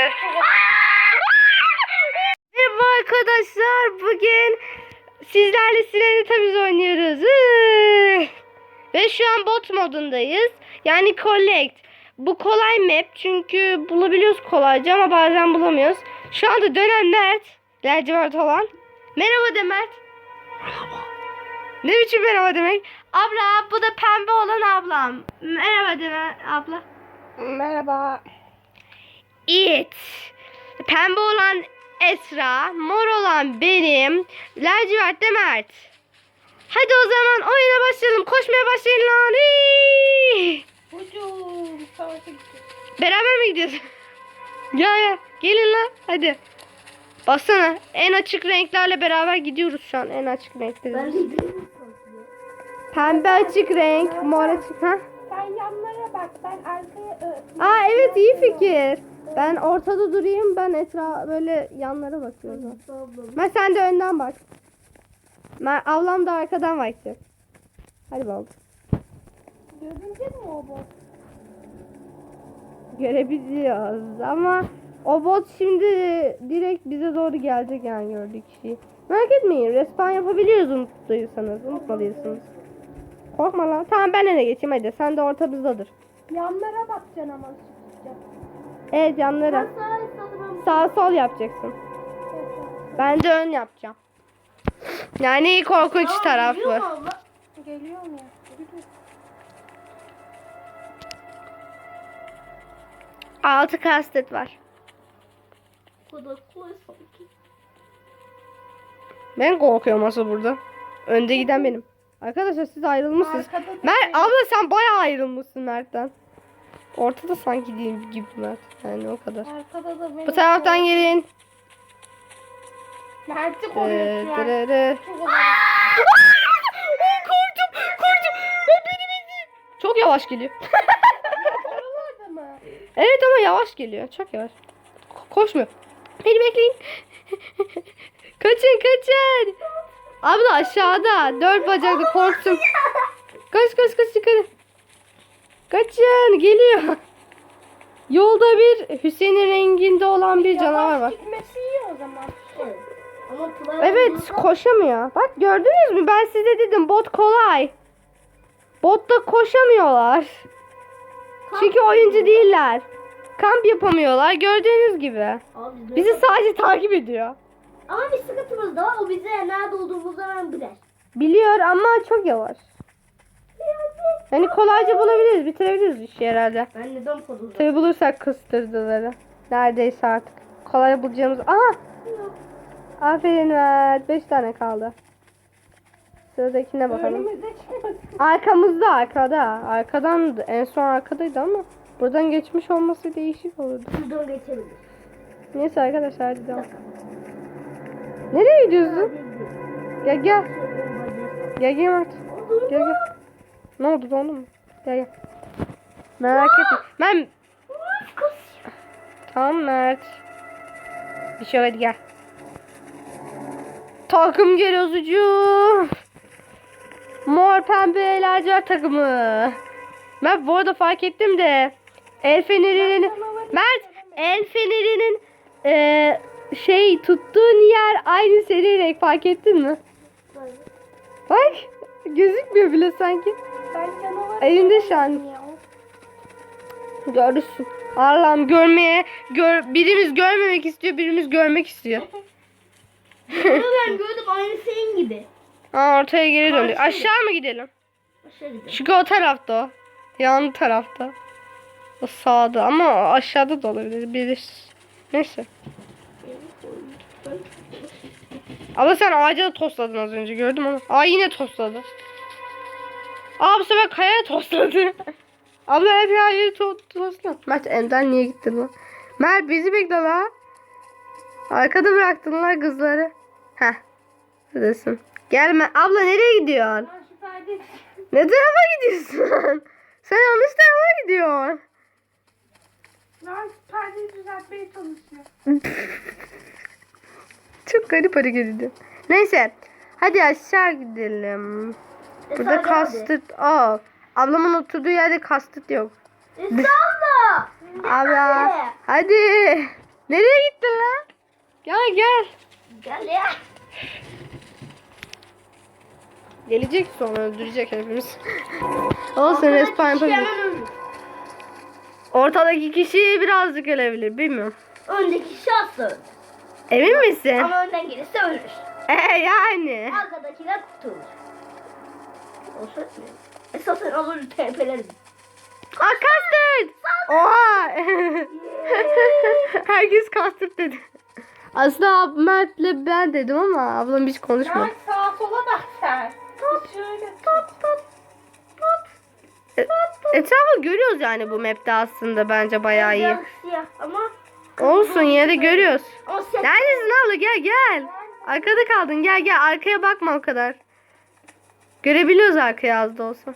Merhaba arkadaşlar. Bugün sizlerle Siren'i tabii oynuyoruz. Ve şu an bot modundayız. Yani collect. Bu kolay map çünkü bulabiliyoruz kolayca ama bazen bulamıyoruz. Şu anda dönen Mert. Lacivert olan. Merhaba de Mert. Ne biçim merhaba demek? Abla bu da pembe olan ablam. Merhaba deme abla. Merhaba. It. Pembe olan Esra, mor olan benim, lacivert de Mert. Hadi o zaman oyuna başlayalım. Koşmaya başlayın lan. Hocam savaşa. Beraber mi gidiyoruz? Gel gel. Gelin lan. Hadi. Baksana. En açık renklerle beraber gidiyoruz şu an. En açık renkleri. Pembe açık renk, mor açık. Ha? Sen yanlara bak ben arkaya Aa evet iyi fikir. Ben ortada durayım. Ben etra böyle yanlara bakıyorum. Ben sen de önden bak. Ben ablam da arkadan bakacak. Hadi bakalım. Görünce mi o bot? Görebiliyoruz ama o bot şimdi direkt bize doğru gelecek yani gördük kişiyi. Merak etmeyin. Respawn yapabiliyoruz unuttuysanız. Unutmalıyısınız. Korkma lan. Tamam ben öne geçeyim hadi. Sen de ortamızdadır. Yanlara bakacaksın ama. Evet yanlara. Sağ sol yapacaksın. Ben de ön yapacağım. Yani korkunç taraflı. Geliyor mu? Altı kastet var. Ben korkuyorum asıl burada. Önde giden benim. Arkadaşlar siz ayrılmışsınız. Arkada da Mert abla sen bayağı ayrılmışsın Mert'ten. Ortada sanki değil gibi Mert. Yani o kadar. Arkada da benim. Bu taraftan gelin. Mert'i Ee, koruyorsun. yani. dırırı. Çok korktum, korktum. Ben beni bekleyin. Çok yavaş geliyor. Evet ama yavaş geliyor. Çok yavaş. Ko- Koşmuyor. Beni bekleyin. kaçın kaçın. Abla aşağıda. Dört bacaklı korktum. Kaç kaç kaç yukarı. Kaçın geliyor. Yolda bir Hüseyin'in renginde olan bir canavar var. Gitmesi iyi o zaman. Evet. Ama Pınar Evet koşamıyor. Bak gördünüz mü ben size dedim bot kolay. Botta koşamıyorlar. Çünkü oyuncu değiller. Kamp yapamıyorlar gördüğünüz gibi. Abi, Bizi sadece takip ediyor. Ama bir sıkıntımız da var. O bize nerede olduğumuzu hemen bilir. Biliyor ama çok yavaş. Yani kolayca bulabiliriz, bitirebiliriz işi herhalde. Ben neden kodum? Tabi bulursak kıstırdıları. Neredeyse artık. Kolay bulacağımız... Aha! Aferin Mert. 5 tane kaldı. Sıradakine bakalım. Arkamızda arkada. Arkadan en son arkadaydı ama buradan geçmiş olması değişik olurdu. Şuradan geçebiliriz. Neyse arkadaşlar hadi devam. Nereye gidiyorsun? Gel gel. Gel gel Mert. Gel gel. Ne oldu dondu mu? Gel gel. Merak etme. Ben Tamam Mert. Bir şey hadi gel. Takım geliyoruz ucu. Mor pembe lacivert takımı. Ben bu arada fark ettim de el fenerinin Mert el fenerinin eee, şey tuttuğun yer aynı senin renk fark ettin mi? Bak gözükmüyor bile sanki. Ben canavar. Elimde şu an. Görürsün. Allah'ım görmeye gör, birimiz görmemek istiyor, birimiz görmek istiyor. ben gördüm aynı senin gibi. Aa, ortaya geri döndük. Aşağı mı gidelim? Aşağı gidelim. Çünkü o tarafta o. Yan tarafta. O sağda ama aşağıda da olabilir. Biliriz. Neyse. Ama sen ağaca da tosladın az önce gördüm ama. Aa yine tosladı. Aa bu sefer kayaya tosladı. Abla hep her yeri to tosla. Mert Ender niye gittin lan? Mert bizi bekle la. Arkada bıraktın la kızları. Heh. Buradasın. Gelme. Abla nereye gidiyorsun? Ne tarafa gidiyorsun? Sen yanlış tarafa gidiyorsun. Ben perdeyi düzeltmeye çalışıyorum. Çok garip hareket ediyor. Neyse. Hadi aşağı gidelim. Burada kastıt. Aa, ablamın oturduğu yerde kastıt yok. Estağfurullah. Abla. Hadi. Nereye gittin lan? Gel gel. Gel ya. Gelecek sonra öldürecek hepimiz. Olsun respawn yapabilir. Ortadaki kişi birazcık ölebilir bilmiyorum. Öndeki şahs öldü. Emin misin? Ama önden gelirse ölür. Ee yani. Arkadakiler kurtulur. Olsa mı? Esas sen az önce tepelerim. Aa kastır. Oha. Herkes kastır dedi. Aslında Mert'le ben dedim ama ablam hiç konuşmadı. sağa sola bak sen. Şöyle tut tut. E, etrafı görüyoruz yani bu map'te aslında bence bayağı iyi. Biraz siyah ama Olsun yine de görüyoruz. ama sen Neredesin abla gel gel. Arkada kaldın gel gel arkaya bakma o kadar. Görebiliyoruz arkaya az da olsa.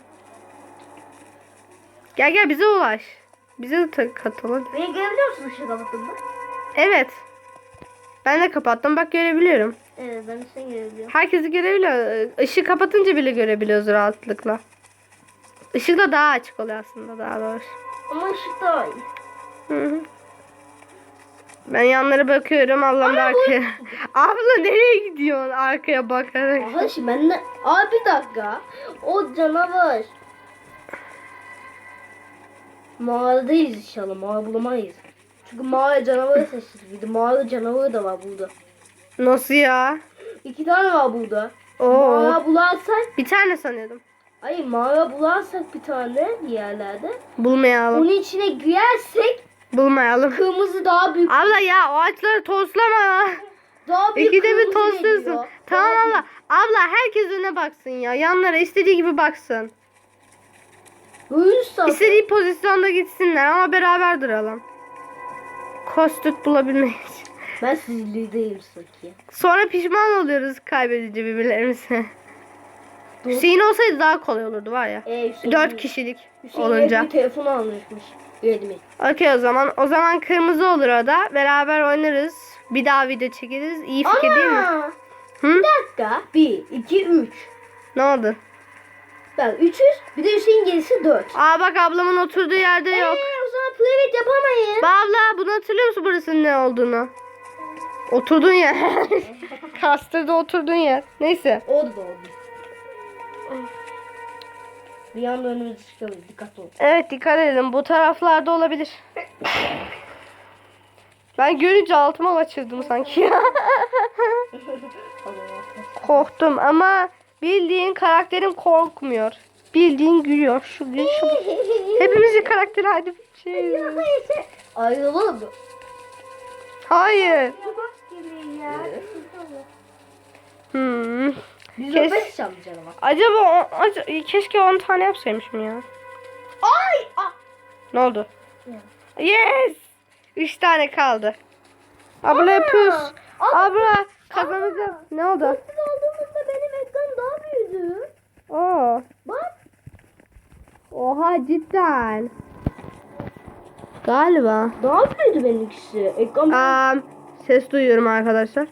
Gel gel bize ulaş. Bize de ta- katıl hadi. Beni görebiliyor musun ışığı kapattığımda? Evet. Ben de kapattım bak görebiliyorum. Evet ben seni görebiliyorum. Herkesi görebiliyor. Işığı kapatınca bile görebiliyoruz rahatlıkla. Işık da daha açık oluyor aslında daha doğrusu. Ama ışık daha iyi. Hı hı. Ben yanlara bakıyorum ablam da Ama bu- arkaya. Abla nereye gidiyorsun arkaya bakarak? Şimdi ben de... Aa bir dakika. O canavar. Mağaradayız inşallah. Mağara bulamayız. Çünkü mağara canavarı seçtik. Bir de mağara canavarı da var burada. Nasıl ya? İki tane var burada. Oo. Mağara bularsak... Bir tane sanıyordum. Hayır mağara bularsak bir tane bir yerlerde. Bulmayalım. Onun içine girersek Bulmayalım. kırmızı daha büyük. Abla ya o ağaçları tozlama. Daha büyük İkide bir tozluyorsun. Tamam Daha abla. Abla herkes öne baksın ya. Yanlara istediği gibi baksın. büyük. Uyursak. İstediği pozisyonda gitsinler ama beraber duralım. Kostüt bulabilmek için. Ben sizliydeyim sanki. Sonra pişman oluyoruz kaybedince birbirlerimize. Hüseyin olsaydı daha kolay olurdu var ya. Ee, Hüseyin, Dört kişilik Hüseyin olunca. bir telefonu almışmış. Redmi. Okey o zaman. O zaman kırmızı olur o da. Beraber oynarız. Bir daha video çekeriz. İyi fikir değil mi? Ana! Hı? Bir dakika. 1, 2, 3. Ne oldu? Bak 300. Bir de Hüseyin gerisi 4. Aa bak ablamın oturduğu yerde yok. Eee o zaman private yapamayız. Ba abla bunu hatırlıyor musun burasının ne olduğunu? Oturduğun yer. Kastırda oturduğun yer. Neyse. Oldu oldu. Bir anda önümüze çıkabilir. Dikkat ol. Evet dikkat edin. Bu taraflarda olabilir. Ben görünce altıma kaçırdım sanki ya. Korktum ama bildiğin karakterim korkmuyor. Bildiğin gülüyor. Şu gül şu. Hepimizin karakteri hadi bir şey. Ayrılalım mı? Hayır. Hmm. Biz Kes- o 5 çalacağız ama. Acaba o- ac- keşke 10 tane yapsaymışım ya. Ay! Ah! Ne oldu? Yes! 3 tane kaldı. Abla yapıyoruz. Abla kazanacağız. Ne oldu? Biz aldığımızda benim ekran daha büyüdü. Oo. Bak. Oha cidden. Galiba. Daha büyüdü benimkisi. Ekran Aa, ses duyuyorum arkadaşlar.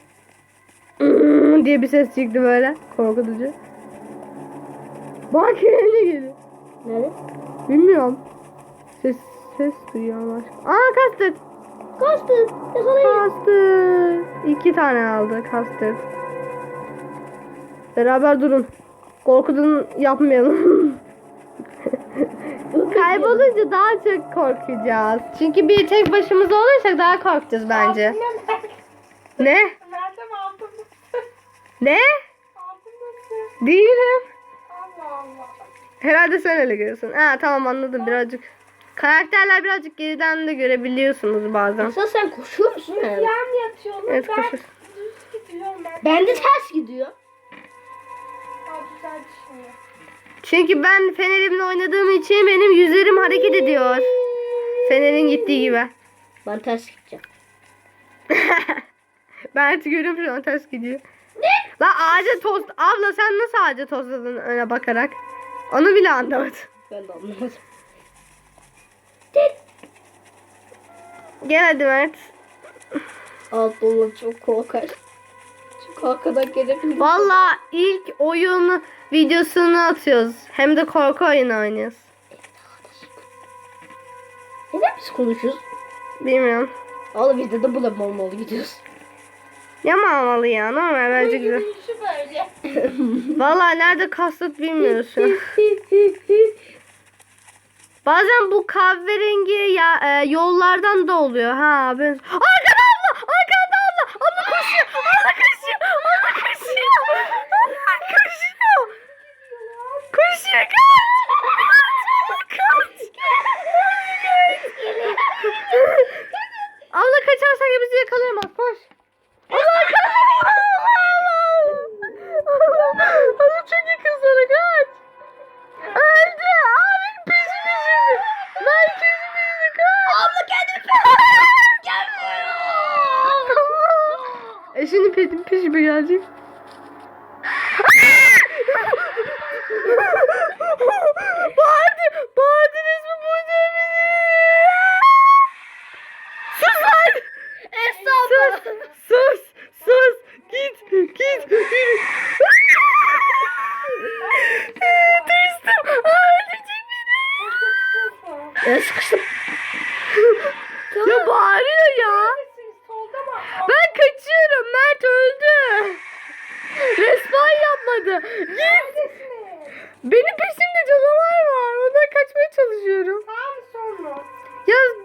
Hmm diye bir ses çıktı böyle. Korkutucu. Bak ne geliyor. Nerede? Bilmiyorum. Ses ses duyuyorum aşkım. Aa kastet. Kaçtı. Yakalayın. Kastır. İki tane aldı kastır. Beraber durun. Korkudun yapmayalım. Kaybolunca daha çok korkacağız. Çünkü bir tek başımıza olursak daha korkacağız bence. Ne? Ne? Altındasın. Değilim. Allah Allah. Herhalde sen öyle görüyorsun. Ha tamam anladım birazcık. Karakterler birazcık geriden de görebiliyorsunuz bazen. Aslında sen koşuyor musun yani? Yan yatıyorlar. Evet ben koşuyoruz. düz gidiyorum. Ben, Ben de ters gidiyor. daha güzel düşünüyorum. Çünkü ben fenerimle oynadığım için benim yüzlerim hareket ediyor. Fenerin gittiği gibi. Ben ters gideceğim. ben artık görüyorum şu an ters gidiyor. Ne? La ağaca toz... Abla sen nasıl ağaca tozladın öne bakarak? Onu bile anlamadım. Ben de anlamadım. Gel hadi Mert. Dolu çok korkar. Çok arkadan gelebilir. Valla ilk oyun videosunu atıyoruz. Hem de korku oyunu oynuyoruz. Neden biz konuşuyoruz? Bilmiyorum. Oğlum biz de double mal mal gidiyoruz. Ya mamalı ya normal bence güzel. Vallahi nerede kasıt bilmiyorsun. Bazen bu kahverengi ya, e, yollardan da oluyor ha. Ben... Arkada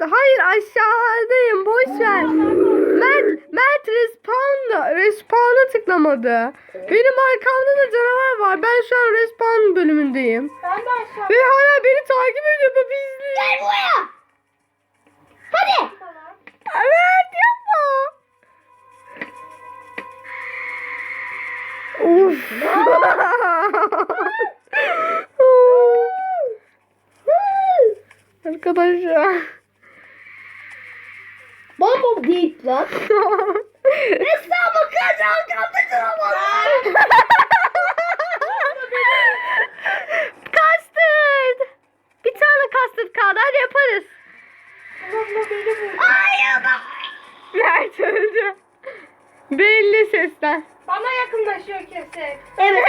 Ya hayır aşağıdayım. Boş ver. Mert, Mert respawn'da, respawn'a tıklamadı. Benim arkamda da canavar var. Ben şu an respawn bölümündeyim. Ben de aşağı. Ve hala beni takip ediyor. Baba izliyor. Gel buraya. Tamam. Evet yapma. Of. Arkadaşlar. Bom deyip lan. Hesabı kaç arkamda canavar. Custard. Bir tane custard kaldı. Hadi yaparız. Abla beni vurdu. Hayır bak. Mert öldü. Belli sesten. Bana yakınlaşıyor kesin. Evet.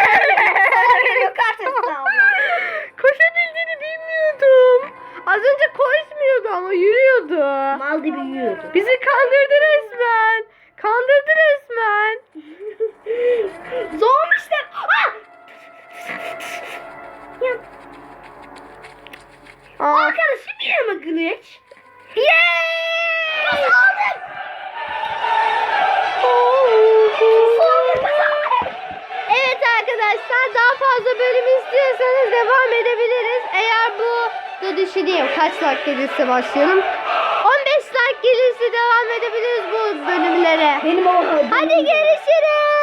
Yok artık Koşabildiğini bilmiyordum. Az önce koşmuyordu ama yürüyordu. Mal gibi yürüyordu. Bizi kandırdı resmen. Kandırdı resmen. Zor işte. Ah! Aa, Arkadaşım yine mi glitch? Yay! Evet arkadaşlar daha fazla bölüm istiyorsanız devam edebiliriz. Eğer bu da düşüneyim kaç like gelirse başlayalım. 15 like gelirse devam edebiliriz bu bölümlere. Benim o Hadi görüşürüz.